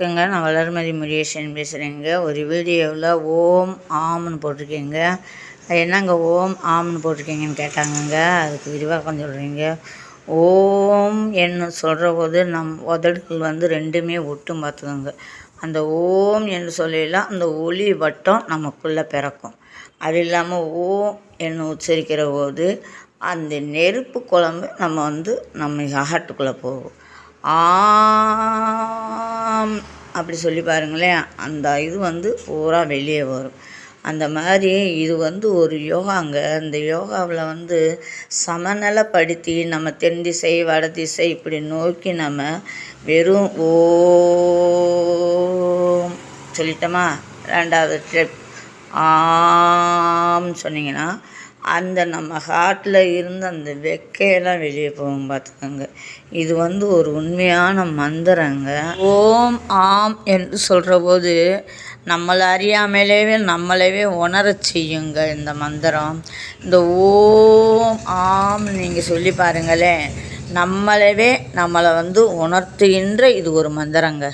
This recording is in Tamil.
வணக்கங்க. நான் வளர்மதி முரியேஷன் பேசுகிறேங்க ஒரு வீடியோவில் ஓம் ஆம்னு போட்டிருக்கீங்க. என்னங்க ஓம் ஆம்னு போட்டிருக்கீங்கன்னு கேட்டாங்கங்க. அதுக்கு விரிவாக்கம் சொல்கிறீங்க ஓம் என்று சொல்கிற போது நம் உதடுகள் வந்து ரெண்டுமே ஒட்டும் பார்த்துக்கோங்க அந்த ஓம் என்று சொல்லிலாம் அந்த ஒளி வட்டம் நமக்குள்ளே பிறக்கும். அது இல்லாமல் ஓம் என்று உச்சரிக்கிற போது அந்த நெருப்பு குழம்பு நம்ம வந்து நம்ம ஹார்ட்டுக்குள்ளே போகும். ஆம் அப்படி சொல்லி பாருங்களேன். அந்த இது வந்து பூரா வெளியே வரும். அந்த மாதிரி இது வந்து ஒரு யோகாங்க இந்த யோகாவில் வந்து சமநிலைப்படுத்தி நம்ம தென் திசை வட திசை இப்படி நோக்கி நம்ம வெறும் ஓம் சொல்லிட்டோமா? ரெண்டாவது ஸ்டெப். ஆம் சொன்னீங்கன்னா அந்த நம்ம ஹார்ட்டில் இருந்து அந்த வெக்கையெல்லாம் வெளியே போகும் பார்த்துக்கோங்க. இது வந்து ஒரு உண்மையான மந்திரங்க. ஓம் ஆம் என்று சொல்கிற போது நம்மளை அறியாமலேவே நம்மளவே உணரச் செய்யுங்க இந்த மந்திரம். இந்த ஓம் ஆம் நீங்கள் சொல்லி பாருங்களேன். நம்மளவே நம்மளை வந்து உணர்த்துகின்ற இது ஒரு மந்திரங்க.